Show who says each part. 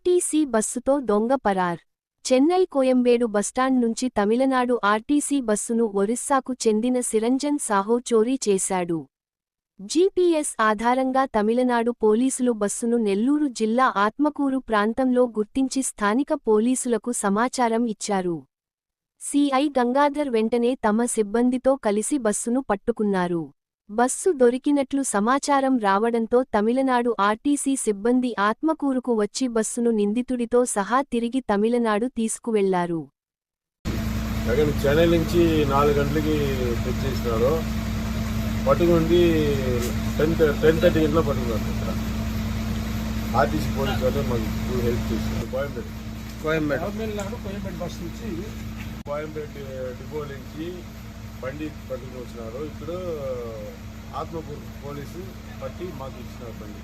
Speaker 1: RTC బస్సుతో దొంగ పరార్. Chennai Koyambedu bus stand నుంచి Tamil Nadu RTC బస్సును ఒరిస్సాకు చెందిన సిరంజన్ సాహో చోరీ చేశాడు. జీపీఎస్ ఆధారంగా తమిళనాడు పోలీసులు బస్సును నెల్లూరు జిల్లా ఆత్మకూరు ప్రాంతంలో గుర్తించి స్థానిక పోలీసులకు సమాచారం ఇచ్చారు. సిఐ గంగాధర్ వెంటనే తమ సిబ్బందితో కలిసి బస్సును పట్టుకున్నారు. బస్సు దొరికినట్లు సమాచారం రావడంతో తమిళనాడు ఆర్టీసీ సిబ్బంది ఆత్మకూరుకు వచ్చి బస్సును నిందితుడితో సహా తిరిగి తమిళనాడు
Speaker 2: తీసుకువెళ్ళారు. చెన్నై నుంచి నాలుగు గంటలకి తెచ్చేసినారు పట్టుకుంది టెన్ టెన్ థర్టీ ఇంట్లో పట్టుకున్నారు. ఇక్కడ ఆర్టీసీ పోలీసు వాళ్ళు మాకు హెల్ప్ చేసినారు కోయంబేడు.
Speaker 3: కోయంబేడు.
Speaker 4: తమిళనాడు కోయంబేడు బస్ నుంచి
Speaker 2: కోయంబేడు డిపో నుంచి బండి పట్టుకుని వచ్చినారు ఇప్పుడు ఆత్మకూరు పోలీసు పట్టి మాకు ఇచ్చినారు బండి.